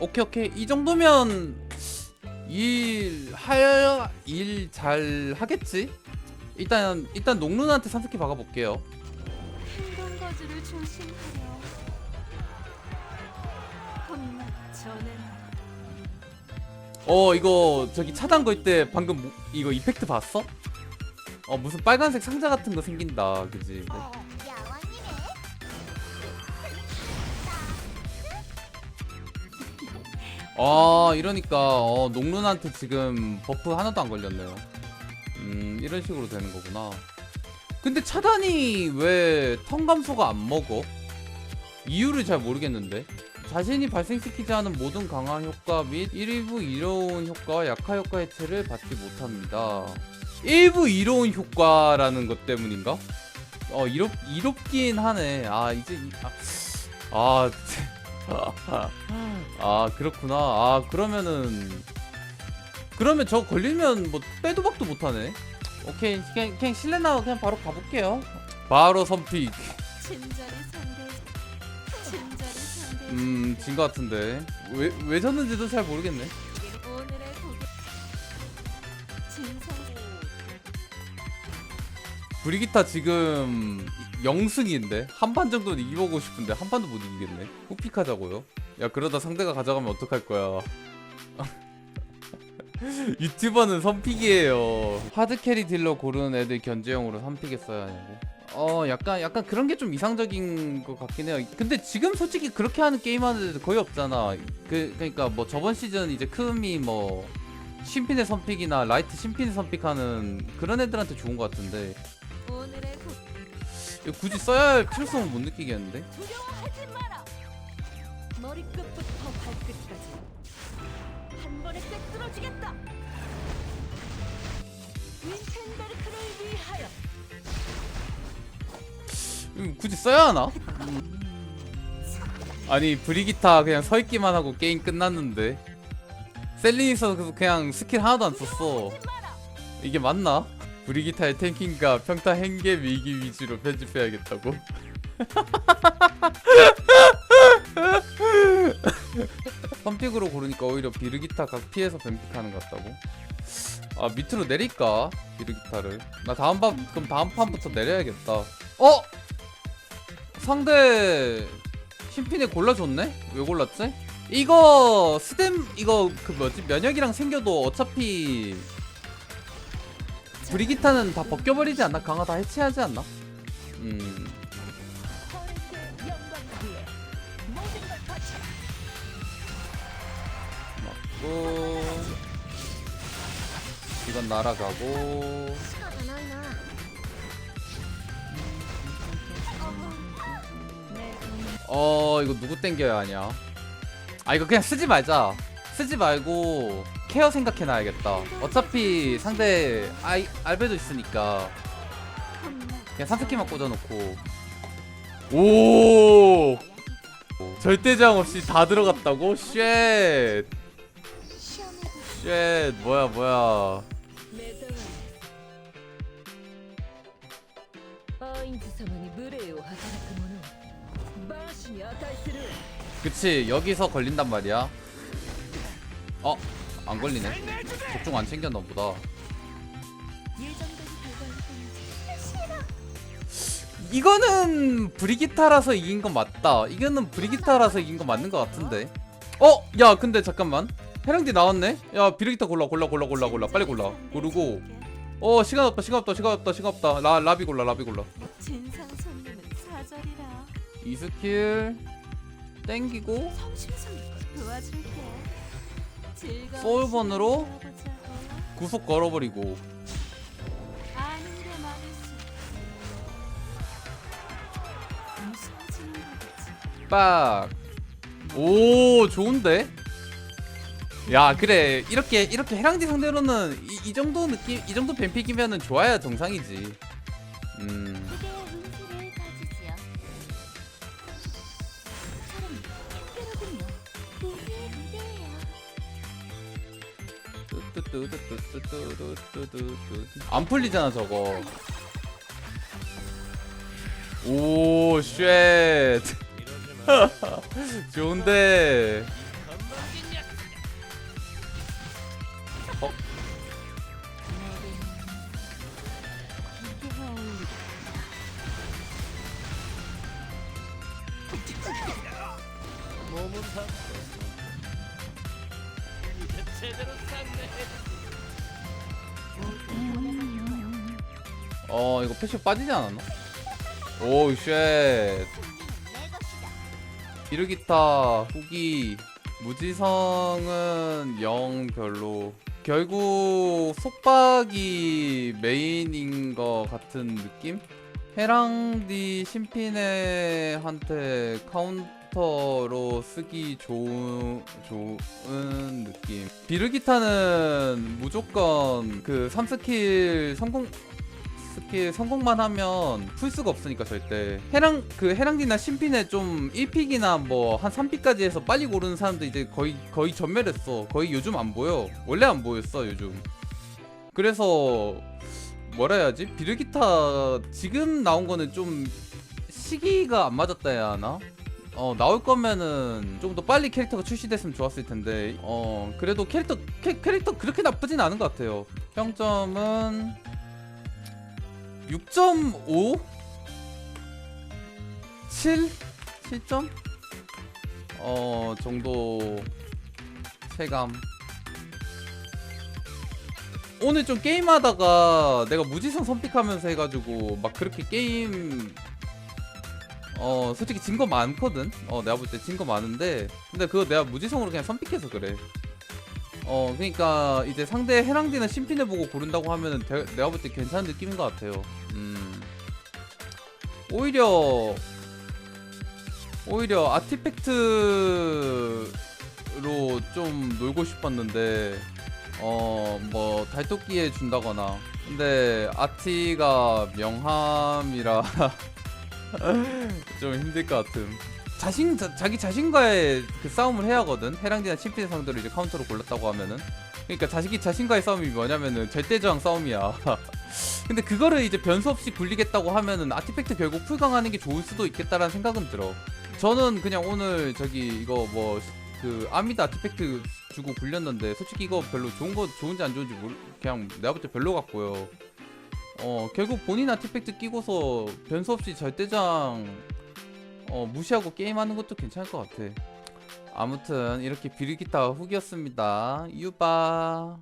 오케이 오케이. 이 정도면 일할일 잘 하겠지? 일단 일단 농룬한테 3스키 박아볼게요. 행동 거지를 조심하려. 혼나 전에 어 이거 저기 차단 걸 때 방금 뭐- 이거 이펙트 봤어? 어 무슨 빨간색 상자 같은 거 생긴다. 그지 아 이러니까 어 농룬한테 지금 버프 하나도 안 걸렸네요. 음 이런 식으로 되는 거구나. 근데 차단이 왜 턴 감소가 안 먹어? 이유를 잘 모르겠는데. 자신이 발생시키지 않은 모든 강화 효과 및 일부 이로운 효과와 약화 효과 해체를 받지 못합니다. 일부 이로운 효과라는 것 때문인가? 어 이롭 이롭긴 하네. 아 이제 이- 아, 아, 아 그렇구나. 아 그러면은 그러면 저 걸리면 뭐 빼도 박도 못하네. 오케이 그냥, 그냥 실내나 그냥 바로 가볼게요. 바로 선픽. 친절히 상대. 친절히 상대. 음진 것 같은데. 왜 왜 졌는지도 잘 모르겠네 브리기타 지금 영승인데 한 판 정도는 이겨보고 싶은데 한 판도 못 이기겠네. 후픽하자고요? 야 그러다 상대가 가져가면 어떡할 거야? 유튜버는 선픽이에요. 하드캐리 딜러 고르는 애들 견제용으로 선픽했어야 하냐고? 어 약간 약간 그런 게 좀 이상적인 것 같긴 해요. 근데 지금 솔직히 그렇게 하는 게임 하는 애들 거의 없잖아. 그 그러니까 뭐 저번 시즌 이제 크음이 뭐 신핀의 선픽이나 라이트 신핀의 선픽하는 그런 애들한테 좋은 것 같은데 이거 굳이 써야 할 필요성은 못 느끼겠는데? 두려워하지 마라. 머리끝부터 발끝까지 한 번에 꿰뚫어주겠다. 윈텐베르크를 위하여. 이거 굳이 써야 하나? 아니 브리기타 그냥 서 있기만 하고 게임 끝났는데 셀리니서 그냥 스킬 하나도 안 썼어 이게 맞나? 브리기타의 탱킹과 평타 행계 위기 위주로 편집해야겠다고? 선픽으로 고르니까 오히려 비르기타 각 피해서 뱀픽하는 것 같다고? 아 밑으로 내릴까? 비르기타를 나 다음 판 그럼 다음 판부터 내려야겠다 어? 상대 신핀에 골라줬네? 왜 골랐지? 이거 스댐 이거 그 뭐지 면역이랑 생겨도 어차피 브리기타는 다 벗겨버리지 않나? 강화 다 해체하지 않나? 음. 맞고 이건 날아가고 어 이거 누구 땡겨야 하냐 아 이거 그냥 쓰지 말자 쓰지 말고 케어 생각해놔야겠다. 어차피 상대 아이, 알베도 있으니까 그냥 산스키만 꽂아놓고. 오! 절대장 없이 다 들어갔다고? 쉣! 쉣 뭐야 뭐야. 그치 여기서 걸린단 말이야. 어? 안 걸리네. 적중 안 챙겼나 보다. 이거는 브리기타라서 이긴 건 맞다. 이거는 브리기타라서 이긴 건 맞는 것 같은데. 어? 야 근데 잠깐만. 해랑디 나왔네? 야 비리기타 골라 골라 골라 골라 골라. 빨리 골라. 고르고. 어 시간 없다 시간 없다 시간 없다 시간 없다. 라, 라비 골라 라비 골라. 이 스킬 땡기고. 성심성의껏 도와줄게 보내보자고. 구속 걸어버리고 빡. 오, 좋은데? 야, 그래. 이렇게 이렇게 해랑지 상대로는 이, 이 정도 느낌, 이 정도 뱀픽이면은 좋아야 정상이지. 음. 안 풀리잖아 저거. 오쉣. 좋은데. 어? 제대로 쌌네. 어 이거 패시 빠지지 않았나? 오쉣 비르기타 후기 무지성은 영 별로 결국 속박이 메인인 것 같은 느낌? 헤랑디 신피네한테 카운터로 쓰기 좋은 좋은 느낌. 비르기타는 무조건 그 3스킬 성공 스킬 성공만 하면 풀 수가 없으니까 절대. 해랑 그 해랑디나 신핀에 좀 1픽이나 뭐 한 3픽까지 해서 빨리 고르는 사람들 이제 거의 거의 전멸했어. 거의 요즘 안 보여. 원래 안 보였어 요즘. 그래서 뭐라 해야지? 비르기타 지금 나온 거는 좀 시기가 안 맞았다 해야 하나 어 나올 거면은 좀더 빨리 캐릭터가 출시됐으면 좋았을 텐데 어 그래도 캐릭터 캐, 캐릭터 그렇게 나쁘진 않은 것 같아요. 평점은 6.5 7 7점? 어 정도 체감. 오늘 좀 게임하다가 내가 무지성 선픽하면서 해가지고 막 그렇게 게임 어 솔직히 진 거 많거든? 어 내가 볼 때 진 거 많은데 근데 그거 내가 무지성으로 그냥 선픽해서 그래. 어 그러니까 이제 상대 해랑디나 신핀을 보고 고른다고 하면은 대- 내가 볼 때 괜찮은 느낌인 것 같아요. 음. 오히려 오히려 아티팩트로 좀 놀고 싶었는데 어 뭐 달토끼에 준다거나. 근데 아티가 명함이라 좀 힘들 것 같음. 자신 자, 자기 자신과의 그 싸움을 해야 하거든. 해랑디나 침필 상대로 이제 카운터로 골랐다고 하면은. 그러니까 자식이 자신과의 싸움이 뭐냐면은 절대저항 싸움이야. 근데 그거를 이제 변수 없이 굴리겠다고 하면은 아티팩트 결국 풀강하는 게 좋을 수도 있겠다라는 생각은 들어. 저는 그냥 오늘 저기 이거 뭐 그 아미드 아티팩트 주고 굴렸는데 솔직히 이거 별로 좋은 거 좋은지 안 좋은지 모르 그냥 내가 볼 때 별로 같고요. 어 결국 본인 아티팩트 끼고서 변수 없이 절대장 어 무시하고 게임하는 것도 괜찮을 것 같아. 아무튼 이렇게 비리기타 후기였습니다. 유바.